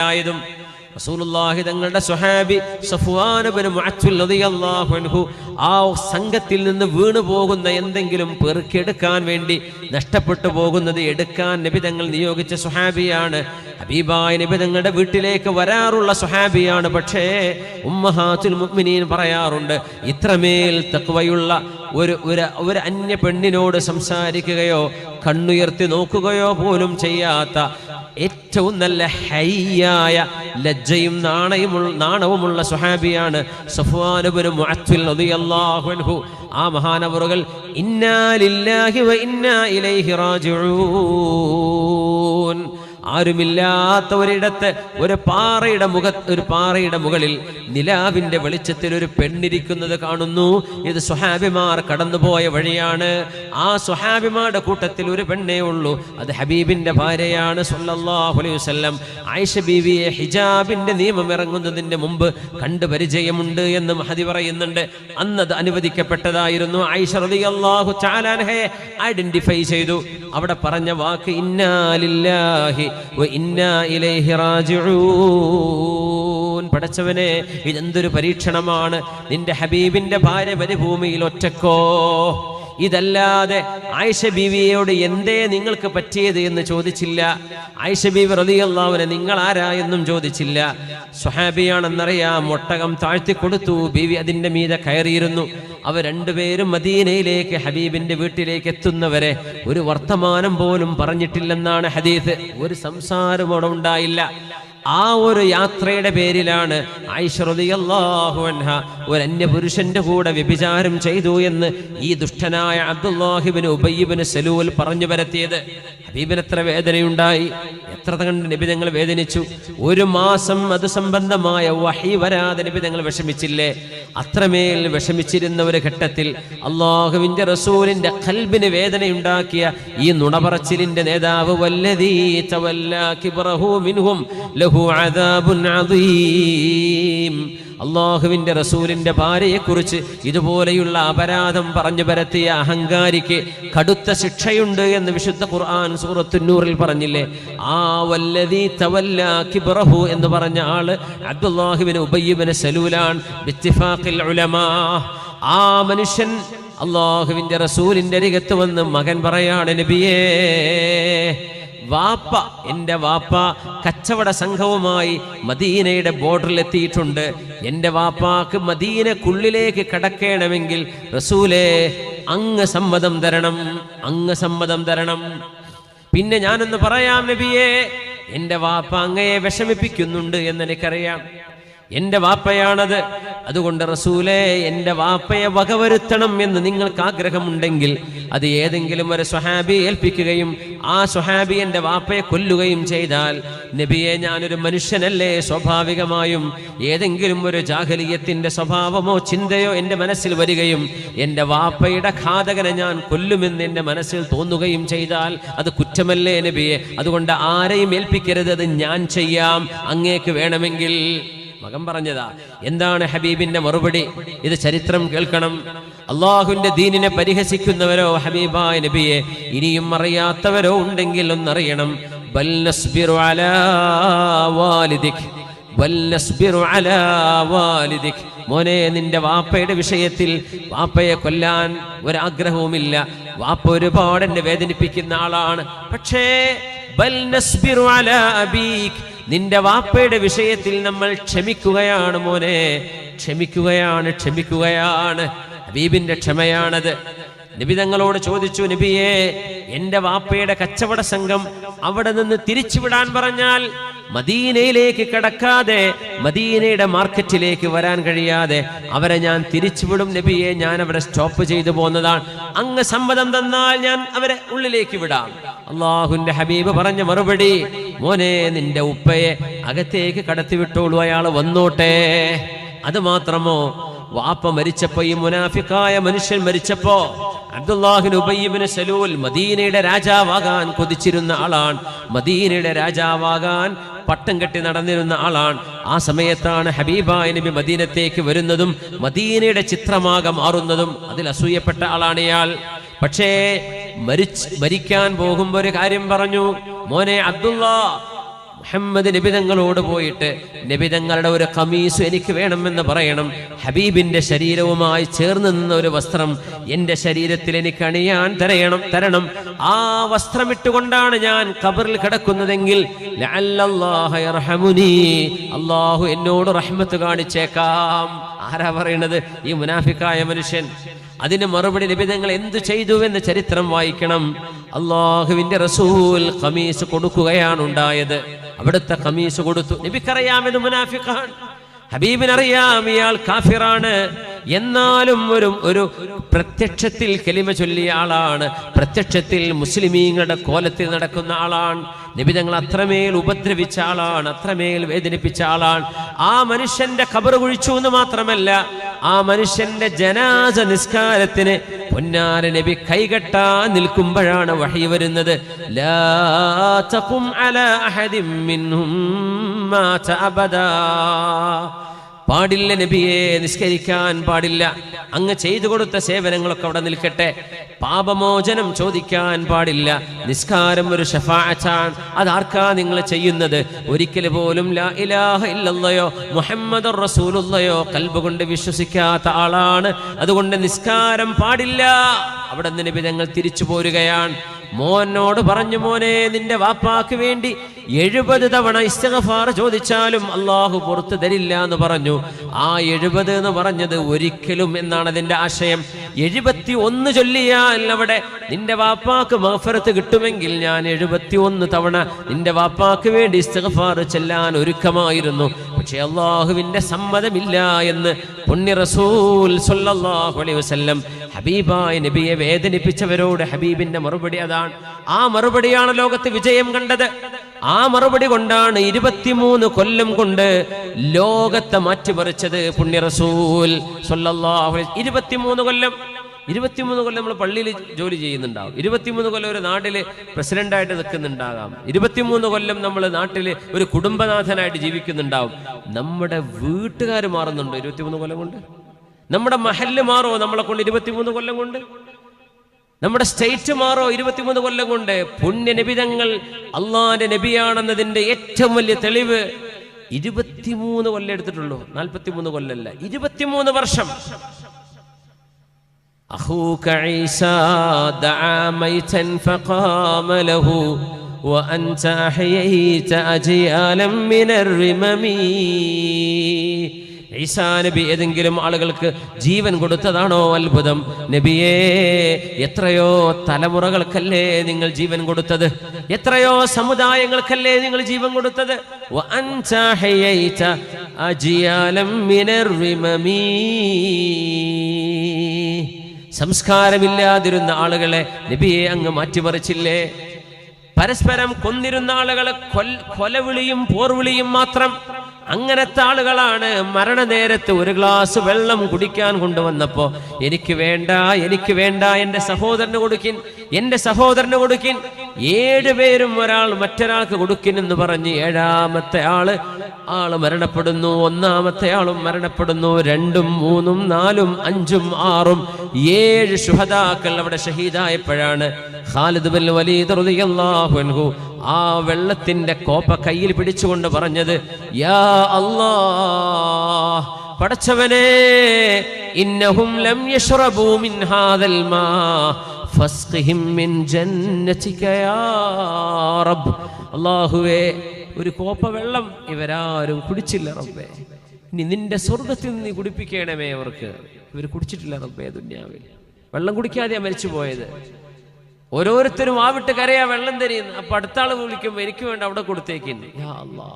ആയതും റസൂലുള്ളാഹി തങ്ങളുടെ സ്വഹാബി അൻഹു ആ സംഘത്തിൽ നിന്ന് വീണു പോകുന്ന എന്തെങ്കിലും പെറുക്കിയെടുക്കാൻ വേണ്ടി നഷ്ടപ്പെട്ടു പോകുന്നത് എടുക്കാൻ നബി തങ്ങൾ നിയോഗിച്ച സുഹാബിയാണ് ഹബീബായ നബി തങ്ങളുടെ വീട്ടിലേക്ക് വരാറുള്ള സുഹാബിയാണ് പക്ഷേ ഉമ്മഹാത്തുൽ മുഅ്മിനീൻ പറയാറുണ്ട് ഇത്രമേൽ തക്വയുള്ള ഒരു ഒരു ഒരു അന്യ പെണ്ണിനോട് സംസാരിക്കുകയോ കണ്ണുയർത്തി നോക്കുകയോ പോലും ചെയ്യാത്ത ഏറ്റവും നല്ല ഹയ്യായ ലജ്ജയും നാണയമുള്ള നാണവുമുള്ള സുഹാബിയാണ് സഫ്വാനുബിന് മുഅത്തുൽ റളിയല്ലാഹു ആ മഹാനവറുകൾ ഇന്നാ ലില്ലാഹി വ ഇന്നാ ഇലൈഹി റാജിഊൻ. ആരുമില്ലാത്ത ഒരിടത്ത് ഒരു പാറയുടെ മുഖ ഒരു പാറയുടെ മുകളിൽ നിലാവിന്റെ വെളിച്ചത്തിൽ ഒരു പെണ്ണിരിക്കുന്നത് കാണുന്നു. ഇത് സുഹാബിമാർ കടന്നുപോയ വഴിയാണ്. ആ സുഹാബിമാരുടെ കൂട്ടത്തിൽ ഒരു പെണ്ണേ ഉള്ളൂ. അത് ഹബീബിന്റെ ഭാര്യയാണ് സല്ലല്ലാഹു അലൈഹി വസല്ലം. ആയിഷ ബീവിയെ ഹിജാബിന്റെ നിയമം ഇറങ്ങുന്നതിന്റെ മുമ്പ് കണ്ടു പരിചയമുണ്ട് എന്ന് മഹതി പറയുന്നുണ്ട്. അന്നത് അനുവദിക്കപ്പെട്ടതായിരുന്നു. ആയിഷ റളിയല്ലാഹു തആലാൻഹയെ ഐഡന്റിഫൈ ചെയ്തു. അവിടെ പറഞ്ഞ വാക്ക് ഇന്നാലില്ലാഹി പടച്ചവനെ ഇതെന്തൊരു പരീക്ഷണമാണ്. നിന്റെ ഹബീബിന്റെ ഭാര്യ മരുഭൂമിയിൽ ഒറ്റക്കോ? ഇതല്ലാതെ ആയിഷ ബീവിയോട് എന്തേ നിങ്ങൾക്ക് പറ്റിയത് എന്ന് ചോദിച്ചില്ല. ആയിഷ ബീവി റതിയല്ലാവിനെ നിങ്ങൾ ആരാ എന്നും ചോദിച്ചില്ല. സുഹാബിയാണെന്നറിയാം ഒട്ടകം താഴ്ത്തി കൊടുത്തു ബീവി അതിന്റെ മീതെ കയറിയിരുന്നു. അവർ രണ്ടുപേരും മദീനയിലേക്ക് ഹബീബിന്റെ വീട്ടിലേക്ക് എത്തുന്നവരെ ഒരു വർത്തമാനം പോലും പറഞ്ഞിട്ടില്ലെന്നാണ് ഹദീസ്. ഒരു സംസാരം അവിടെ ഉണ്ടായില്ല. ആ ഒരു യാത്രയുടെ പേരിലാണ് ഐശ്വറിയല്ലാഹു അൻഹ ഒരു അന്യപുരുഷന്റെ കൂടെ വ്യഭിചാരം ചെയ്തു എന്ന് ഈ ദുഷ്ടനായ അബ്ദുല്ലാഹിബിന് ഉബയ്യബിന് സലൂൽ പറഞ്ഞു വരത്തിയത് ഹബീബിന് എത്ര വേദനയുണ്ടായി? എത്ര കണ്ട് നിബിതങ്ങൾ വേദനിച്ചു? ഒരു മാസം അത് സംബന്ധമായ വഹി വരാതെ നിബിതങ്ങൾ വിഷമിച്ചില്ലേ? അത്രമേൽ വിഷമിച്ചിരുന്ന ഒരു ഘട്ടത്തിൽ അള്ളാഹുവിന്റെ റസൂലിന്റെ കൽബിന് വേദനയുണ്ടാക്കിയ ഈ നുണപറച്ചിലിന്റെ നേതാവ് വല്ലതീ അള്ളാഹുവിന്റെ റസൂലിന്റെ ഭാര്യയെക്കുറിച്ച് ഇതുപോലെയുള്ള അപരാധം പറഞ്ഞു പരത്തിയ അഹങ്കാരിക്ക് കടുത്ത ശിക്ഷയുണ്ട് എന്ന് വിശുദ്ധ ഖുർആൻ സൂറത്തുന്നൂറിൽ പറഞ്ഞില്ലേ? ആ വല്ലതി തവല്ല കിബ്റഹു എന്ന് പറഞ്ഞ ആൾ അബ്ദുല്ലാഹുബിന് ഉബയ്യബിന് സലൂലാൻ ആ മനുഷ്യൻ അള്ളാഹുവിന്റെ റസൂലിന്റെ അരികത്ത് വന്ന് മകൻ പറയാണ് നബിയേ വാപ്പ എന്റെ വാപ്പ കച്ചവട സംഘവുമായി മദീനയുടെ ബോർഡറിൽ എത്തിയിട്ടുണ്ട്. എന്റെ വാപ്പാക്ക് മദീനക്കുള്ളിലേക്ക് കടക്കണമെങ്കിൽ റസൂലേ അങ്ങ് സമ്മതം തരണം അങ്ങ് സമ്മതം തരണം. പിന്നെ ഞാനൊന്ന് പറയാം നബിയെ എന്റെ വാപ്പ അങ്ങയെ വിഷമിപ്പിക്കുന്നുണ്ട് എന്ന് എനിക്കറിയാം എന്റെ വാപ്പയാണത്. അതുകൊണ്ട് റസൂലെ എന്റെ വാപ്പയെ വകവരുത്തണം എന്ന് നിങ്ങൾക്ക് ആഗ്രഹമുണ്ടെങ്കിൽ അത് ഏതെങ്കിലും ഒരു സ്വഹാബി ഏൽപ്പിക്കുകയും ആ സുഹാബിയന്റെ വാപ്പയെ കൊല്ലുകയും ചെയ്താൽ നബിയെ ഞാനൊരു മനുഷ്യനല്ലേ സ്വാഭാവികമായും ഏതെങ്കിലും ഒരു ജാഹലീയത്തിന്റെ സ്വഭാവമോ ചിന്തയോ എന്റെ മനസ്സിൽ വരികയും എന്റെ വാപ്പയുടെ ഘാതകനെ ഞാൻ കൊല്ലുമെന്ന് എന്റെ മനസ്സിൽ തോന്നുകയും ചെയ്താൽ അത് കുറ്റമല്ലേ നബിയെ? അതുകൊണ്ട് ആരെയും ഏൽപ്പിക്കരുത് അത് ഞാൻ ചെയ്യാം. അങ്ങേക്ക് വേണമെങ്കിൽ മകൻ പറഞ്ഞതാ. എന്താണ് ഹബീബിന്റെ മറുപടി? ഇത് ചരിത്രം കേൾക്കണം. അള്ളാഹുവിന്റെ ദീനിനെ പരിഹസിക്കുന്നവരോ ഹബീബായ നബിയെ? ഇനിയും അറിയാത്തവരോ ഉണ്ടെങ്കിൽ ഒന്നറിയണം. ബൽ അലാ മോനെ നിന്റെ വാപ്പയുടെ വിഷയത്തിൽ വാപ്പയെ കൊല്ലാൻ ഒരാഗ്രഹവുമില്ല. വാപ്പ ഒരുപാട് എന്നെ വേദനിപ്പിക്കുന്ന ആളാണ്. പക്ഷേ ബൽ അലാ നിന്റെ വാപ്പയുടെ വിഷയത്തിൽ നമ്മൾ ക്ഷമിക്കുകയാണ് മോനെ. ക്ഷമിക്കുകയാണ് ക്ഷമിക്കുകയാണ്. ഹബീബിന്റെ ക്ഷമയാണത്. നബി തങ്ങളോട് ചോദിച്ചു നബിയെ എന്റെ വാപ്പയുടെ കച്ചവട സംഘം അവിടെ നിന്ന് തിരിച്ചുവിടാൻ പറഞ്ഞാൽ മദീനയിലേക്ക് കടക്കാതെ മദീനയുടെ മാർക്കറ്റിലേക്ക് വരാൻ കഴിയാതെ അവരെ ഞാൻ തിരിച്ചുവിടും നബിയെ ഞാൻ അവിടെ സ്റ്റോപ്പ് ചെയ്തു പോകുന്നതാണ് അങ്ങ് സമ്മതം തന്നാൽ ഞാൻ അവരെ ഉള്ളിലേക്ക് വിടാം. അള്ളാഹുന്റെ ഹബീബ് പറഞ്ഞ മറുപടി മോനെ നിന്റെ ഉപ്പയെ അകത്തേക്ക് കടത്തിവിട്ടോളൂ അയാൾ വന്നോട്ടെ. അത് മാത്രമോ വാപ്പ മരിച്ചപ്പോ ഈ മുനാഫിക്കായ മനുഷ്യൻ മരിച്ചപ്പോ അബ്ദുല്ലാഹിൻ സലൂൽ മദീനയുടെ രാജാവാകാൻ കൊതിച്ചിരുന്ന ആളാണ്. മദീനയുടെ രാജാവാകാൻ പട്ടം കെട്ടി നടന്നിരുന്ന ആളാണ്. ആ സമയത്താണ് ഹബീബായ നബി മദീനത്തേക്ക് വരുന്നതും മദീനയുടെ ചിത്രമാകെ മാറുന്നതും അതിൽ അസൂയപ്പെട്ട ആളാണ് ഇയാൾ. പക്ഷേ മരിച്ച് മരിക്കാൻ പോകുമ്പോ ഒരു കാര്യം പറഞ്ഞു. മോനെ അബ്ദുള്ള മുഹമ്മദ് നിബിതങ്ങളോട് പോയിട്ട് നിബിതങ്ങളുടെ ഒരു കമീസ് എനിക്ക് വേണമെന്ന് പറയണം. ഹബീബിന്റെ ശരീരവുമായി ചേർന്ന് നിന്ന ഒരു വസ്ത്രം എന്റെ ശരീരത്തിൽ എനിക്ക് അണിയാൻ തരയണം തരണം. ആ വസ്ത്രം ഇട്ടുകൊണ്ടാണ് ഞാൻ കബറിൽ കിടക്കുന്നതെങ്കിൽ. അള്ളാഹു എന്നോട് റഹ്മത്ത് കാണിച്ചേക്കാം. ആരാ പറയണത്? ഈ മുനാഫിക്കായ മനുഷ്യൻ. അതിന് മറുപടി നിബിധങ്ങൾ എന്തു ചെയ്തു എന്ന് ചരിത്രം വായിക്കണം. അള്ളാഹുവിന്റെ റസൂൽ കമീസ് കൊടുക്കുകയാണ് ഉണ്ടായത്. അവിടുത്തെ കമീസ് കൊടുത്തു. നബിക്കറിയാമെന്ന് മുനാഫിഖാൻ ഹബീബിനറിയാം ഇയാൾ കാഫിറാണ്. എന്നാലും ഒരു ഒരു പ്രത്യക്ഷത്തിൽ കെലിമ ചൊല്ലിയ ആളാണ്. പ്രത്യക്ഷത്തിൽ മുസ്ലിമീങ്ങളുടെ കോലത്തിൽ നടക്കുന്ന ആളാണ്. നിബിതങ്ങൾ അത്രമേൽ ഉപദ്രവിച്ച ആളാണ് അത്രമേൽ വേദനിപ്പിച്ച ആളാണ്. ആ മനുഷ്യന്റെ ഖബർ കുഴിച്ചു എന്ന് മാത്രമല്ല ആ മനുഷ്യന്റെ ജനാസ നിസ്കാരത്തിന് പൊന്നാര നബി കൈകെട്ടാൻ നിൽക്കുമ്പോഴാണ് വഴി വരുന്നത്. പാടില്ല നബിയെ നിസ്കരിക്കാൻ പാടില്ല. അങ്ങ് ചെയ്തു കൊടുത്ത സേവനങ്ങളൊക്കെ അവിടെ നിൽക്കട്ടെ. പാപമോചനം ചോദിക്കാൻ പാടില്ല. നിസ്കാരം ഒരു ഷഫാഅത്താണ്. അതാർക്കാ നിങ്ങൾ ചെയ്യുന്നത്? ഒരിക്കൽ പോലും ലാ ഇലാഹ ഇല്ലല്ലയോ മുഹമ്മദ് റസൂലുള്ളയോ കൽബ് കൊണ്ട് വിശ്വസിക്കാത്ത ആളാണ്. അതുകൊണ്ട് നിസ്കാരം പാടില്ല. അവിടെ നിന്ന് ഞങ്ങൾ തിരിച്ചു പോരുകയാണ്. മോനോട് പറഞ്ഞു മോനെ നിന്റെ വാപ്പാക്ക് വേണ്ടി എഴുപത് തവണ ഇസ്തഗഫാർ ചോദിച്ചാലും അള്ളാഹു പുറത്തു തരില്ല എന്ന് പറഞ്ഞു. ആ എഴുപത് എന്ന് പറഞ്ഞത് ഒരിക്കലും എന്നാണ് അതിന്റെ ആശയം. എഴുപത്തി ഒന്ന് ചൊല്ലിയാൽ അവിടെ നിന്റെ വാപ്പാക്ക് മഹഫറത്ത് കിട്ടുമെങ്കിൽ ഞാൻ എഴുപത്തി ഒന്ന് തവണ നിന്റെ വാപ്പാക്ക് വേണ്ടി ഇസ്തഗഫാർ ചെല്ലാൻ ഒരുക്കമായിരുന്നു. പക്ഷെ അള്ളാഹുവിന്റെ സമ്മതമില്ല എന്ന് പുണ്യ റസൂൽ സല്ലല്ലാഹു അലൈഹി വസല്ലം ഹബീബായ നബിയെ വേദനിപ്പിച്ചവരോട് ഹബീബിന്റെ മറുപടി അതാണ്. ആ മറുപടിയാണ് ലോകത്ത് വിജയം കണ്ടത്. ആ മറുപടി കൊണ്ടാണ് ഇരുപത്തിമൂന്ന് കൊല്ലം കൊണ്ട് ലോകത്തെ മാറ്റിമറിച്ചത് പുണ്യ റസൂൽ ഇരുപത്തിമൂന്ന് കൊല്ലം. ഇരുപത്തിമൂന്ന് കൊല്ലം നമ്മൾ പള്ളിയിൽ ജോലി ചെയ്യുന്നുണ്ടാവും. ഇരുപത്തിമൂന്ന് കൊല്ലം ഒരു നാട്ടിൽ പ്രസിഡന്റായിട്ട് നിൽക്കുന്നുണ്ടാകാം. ഇരുപത്തിമൂന്ന് കൊല്ലം നമ്മൾ നാട്ടിൽ ഒരു കുടുംബനാഥനായിട്ട് ജീവിക്കുന്നുണ്ടാവും. നമ്മുടെ വീട്ടുകാർ മാറുന്നുണ്ടോ ഇരുപത്തിമൂന്ന് കൊല്ലം കൊണ്ട്? നമ്മുടെ മഹല്ല് മാറോ നമ്മളെ കൊണ്ട് ഇരുപത്തിമൂന്ന് കൊല്ലം കൊണ്ട്? നമ്മുടെ സ്റ്റേറ്റ് മാറോ ഇരുപത്തിമൂന്ന് കൊല്ലം കൊണ്ട് പുണ്യ നബിതങ്ങൾ അള്ളാന്റെ നബിയാണെന്നതിന്റെ ഏറ്റവും വലിയ തെളിവ് ഇരുപത്തിമൂന്ന് കൊല്ലം എടുത്തിട്ടുള്ളൂ നാൽപ്പത്തിമൂന്ന് കൊല്ലല്ല ഇരുപത്തിമൂന്ന് വർഷം أخوك عيسى دعا ميتا فقام له وأنت أحييت أجيالا من الرمم ഈസാ നബി ഏതെങ്കിലും ആളുകൾക്ക് ജീവൻ കൊടുത്തതാണോ അത്ഭുതം? നബിയേ എത്രയോ തലമുറകൾക്കല്ലേ നിങ്ങൾ ജീവൻ കൊടുത്തത്? എത്രയോ സമുദായങ്ങൾക്കല്ലേ നിങ്ങൾ ജീവൻ കൊടുത്തത്? സംസ്കാരമില്ലാതിരുന്ന ആളുകളെ നബിയെ അങ്ങ് മാറ്റിമറിച്ചില്ലേ? പരസ്പരം കൊന്നിരുന്ന ആളുകളെ കൊൽ കൊലവിളിയും പോർവിളിയും മാത്രം അങ്ങനത്തെ ആളുകളാണ്. മരണനേരത്ത് ഒരു ഗ്ലാസ് വെള്ളം കുടിക്കാൻ കൊണ്ടുവന്നപ്പോ എനിക്ക് വേണ്ട എനിക്ക് വേണ്ട എന്റെ സഹോദരന് കൊടുക്കിൻ എന്റെ സഹോദരന് കൊടുക്കിൻ. ഏഴ് പേരും ഒരാൾ മറ്റൊരാൾക്ക് കൊടുക്കിൻ എന്ന് പറഞ്ഞ് ഏഴാമത്തെ ആൾ ആൾ മരണപ്പെടുന്നു ഒന്നാമത്തെ ആളും മരണപ്പെടുന്നു രണ്ടും മൂന്നും നാലും അഞ്ചും ആറും ഏഴ് ശുഹദാക്കൾ അവിടെ ഷഹീദായപ്പോഴാണ് ഖാലിദ് ബിൻ വലീദ് റളിയല്ലാഹു അൻഹു ആ വെള്ളത്തിന്റെ കോപ്പ കയ്യിൽ പിടിച്ചുകൊണ്ട് പറഞ്ഞത് യാ അല്ലാഹ് പടച്ചവനെ ഇന്നഹും ലം യശ്റബൂ മിൻ ഹാദൽ മാ ഫസ്ഖിഹിം മിൻ ജന്നതിക യാ റബ്ബ്. അല്ലാഹുവേ ഒരു കോപ്പ വെള്ളം ഇവരാരും കുടിച്ചില്ല റബ്ബേ. ഇനി നിന്റെ സ്വർഗത്തിൽ നിന്ന് കുടിപ്പിക്കണമേ അവർക്ക്. ഇവർ കുടിച്ചിട്ടില്ല റബ്ബേ ദുന്യാവിൽ. വെള്ളം കുടിക്കാതെയാണ് മരിച്ചു പോയത് ഓരോരുത്തരും ആവിട്ട് കരയാ വെള്ളം തരുന്നു അപ്പൊ അടുത്ത ആൾ വിളിക്കും എനിക്ക് വേണ്ട അവിടെ കൊടുത്തേക്കുന്നു. യാ അല്ലാ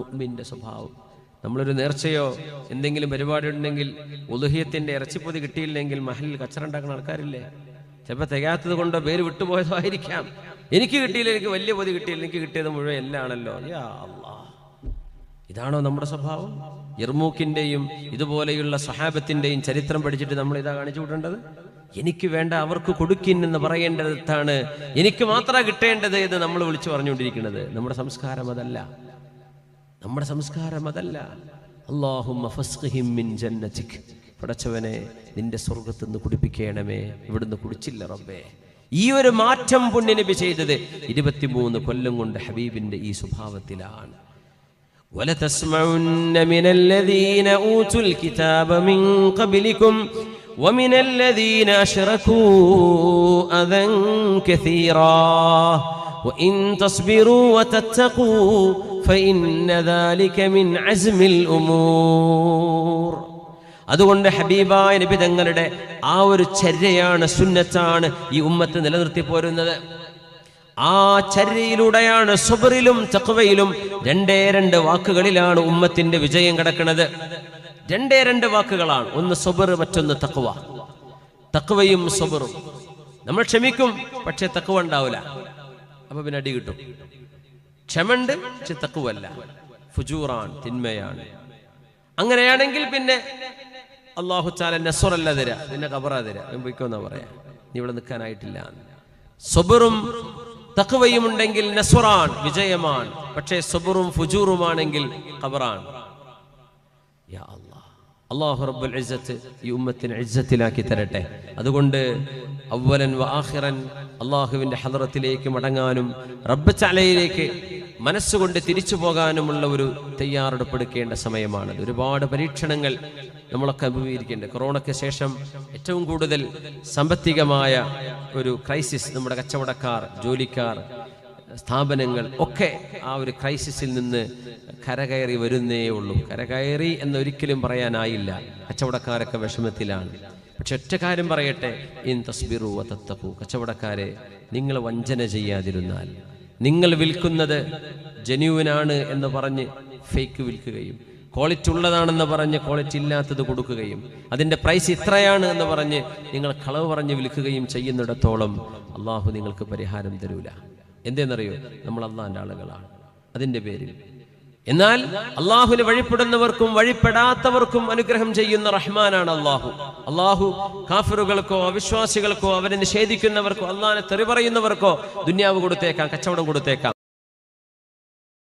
മുഅ്മിന്റെ സ്വഭാവം. നമ്മളൊരു നേർച്ചയോ എന്തെങ്കിലും പരിപാടി ഉണ്ടെങ്കിൽ ഉലുഹിയത്തിന്റെ ഇറച്ചിപ്പൊതി കിട്ടിയില്ലെങ്കിൽ മഹലിൽ കച്ചറുണ്ടാക്കുന്ന ആൾക്കാരില്ലേ? ചിലപ്പോൾ തികയാത്തത് കൊണ്ടോ പേര് വിട്ടുപോയതോ ആയിരിക്കാം. എനിക്ക് കിട്ടിയില്ല എനിക്ക് വലിയ പൊതി കിട്ടിയില്ല എനിക്ക് കിട്ടിയത് മുഴുവൻ എല്ലാണല്ലോ. യാ അല്ലാ ഇതാണോ നമ്മുടെ സ്വഭാവം? യർമൂക്കിന്റെയും ഇതുപോലെയുള്ള സഹാബത്തിന്റെയും ചരിത്രം പഠിച്ചിട്ട് നമ്മൾ ഇതാ കാണിച്ചു വിടേണ്ടത് എനിക്ക് വേണ്ട അവർക്ക് കൊടുക്കിൻ എന്ന് പറയേണ്ടതാണ്. എനിക്ക് മാത്രം കിട്ടേണ്ടത് എന്ന് നമ്മൾ വിളിച്ചു പറഞ്ഞുകൊണ്ടിരിക്കുന്നത്. നമ്മുടെ സംസ്കാരം അതല്ല. നമ്മുടെ സംസ്കാരം അതല്ല. അള്ളാഹും പടച്ചവനെ നിന്റെ സ്വർഗത്ത് നിന്ന് കുടിപ്പിക്കണമേ. ഇവിടുന്ന് കുടിച്ചില്ല റബ്ബേ. ഈ ഒരു മാറ്റം പുണ്യനബി ചെയ്തത് ഇരുപത്തിമൂന്ന് കൊല്ലം കൊണ്ട് ഹബീബിന്റെ ഈ സ്വഭാവത്തിലാണ്. ولتسمعن من الذين أوتوا الكتاب من قبلكم ومن الذين أشركوا أذى كثيرا وإن تصبروا وتتقوا فإن ذلك من عزم الأمور അതുകൊണ്ട് ഹബീബായ നബി തങ്ങളുടെ ആ ഒരു ചര്യയാണ് സുന്നത്താണ് ഈ ഉമ്മത്ത് നിലനിർത്തി പോരുന്നത് ആ ചരിയിലൂടെയാണ് സുബറിലും തക്വയിലും രണ്ടേ രണ്ട് വാക്കുകളിലാണ് ഉമ്മത്തിന്റെ വിജയം കിടക്കുന്നത്. രണ്ടേ രണ്ട് വാക്കുകളാണ്. ഒന്ന് സുബർ മറ്റൊന്ന് തക്വ തക്വയും സുബറും. നമ്മൾ ക്ഷമിക്കും പക്ഷെ തക്വ ഉണ്ടാവില്ല. അപ്പൊ പിന്നെ അടി കിട്ടും. ക്ഷമണ്ട് പക്ഷെ തക്കുവല്ല ഫുജൂറാണ് തിന്മയാണ്. അങ്ങനെയാണെങ്കിൽ പിന്നെ അള്ളാഹു ചാല നസുറല്ല തരാ പിന്നെ കബറ തരാ. പോയിക്കോന്നാ പറയാ. നീ ഇവിടെ നിൽക്കാനായിട്ടില്ല. സൊബറും തക്കുവയും ഉണ്ടെങ്കിൽ നസുറാൻ വിജയമാണ്. പക്ഷേ സൊബറും ഫുജൂറുമാണെങ്കിൽ അല്ലാഹ്. അള്ളാഹു റബ്ബുൽ ഇസ്സത്ത് ഈ ഉമ്മത്തിന് ഇസ്സത്തിലാക്കി തരട്ടെ. അതുകൊണ്ട് അവ്വലൻ വ ആഖിറൻ അള്ളാഹുവിന്റെ ഹദറത്തിലേക്ക് മടങ്ങാനും റബ്ബ് ചലയിലേക്ക് മനസ്സുകൊണ്ട് തിരിച്ചു പോകാനുമുള്ള ഒരു തയ്യാറെടുപ്പെടുക്കേണ്ട സമയമാണത്. ഒരുപാട് പരീക്ഷണങ്ങൾ നമ്മളൊക്കെ അഭിമുഖീകരിക്കേണ്ടത്. കൊറോണയ്ക്ക് ശേഷം ഏറ്റവും കൂടുതൽ സാമ്പത്തികമായ ഒരു ക്രൈസിസ് നമ്മുടെ കച്ചവടക്കാർ ജോലിക്കാർ സ്ഥാപനങ്ങൾ ഒക്കെ ആ ഒരു ക്രൈസിസിൽ നിന്ന് കരകയറി വരുന്നേ ഉള്ളൂ. കരകയറി എന്നൊരിക്കലും പറയാനായില്ല. കച്ചവടക്കാരൊക്കെ വിഷമത്തിലാണ്. പക്ഷെ ഒറ്റ കാര്യം പറയട്ടെ. ഇൻ തസ്ബിറു തത്തപ്പു കച്ചവടക്കാരെ നിങ്ങൾ വഞ്ചന ചെയ്യാതിരുന്നാൽ നിങ്ങൾ വിൽക്കുന്നത് ജനുവിനാണ് എന്ന് പറഞ്ഞ് ഫേക്ക് വിൽക്കുകയും ക്വാളിറ്റി ഉള്ളതാണെന്ന് പറഞ്ഞ് ക്വാളിറ്റി ഇല്ലാത്തത് കൊടുക്കുകയും അതിന്റെ പ്രൈസ് ഇത്രയാണ് എന്ന് പറഞ്ഞ് നിങ്ങൾ കളവ് പറഞ്ഞ് വിൽക്കുകയും ചെയ്യുന്നിടത്തോളം അള്ളാഹു നിങ്ങൾക്ക് പരിഹാരം തരൂല. എന്തെന്നറിയോ? നമ്മൾ അള്ളാഹിന്റെ ആളുകളാണ്. അതിന്റെ പേരിൽ എന്നാൽ അള്ളാഹുവിന് വഴിപ്പെടുന്നവർക്കും വഴിപ്പെടാത്തവർക്കും അനുഗ്രഹം ചെയ്യുന്ന റഹ്മാനാണ് അള്ളാഹു അള്ളാഹു കാഫിറുകൾക്കോ അവിശ്വാസികൾക്കോ അവരെ നിഷേധിക്കുന്നവർക്കോ അള്ളാഹിനെ തെറി പറയുന്നവർക്കോ ദുന്യാവ് കൊടുത്തേക്കാം കച്ചവടം കൊടുത്തേക്കാം.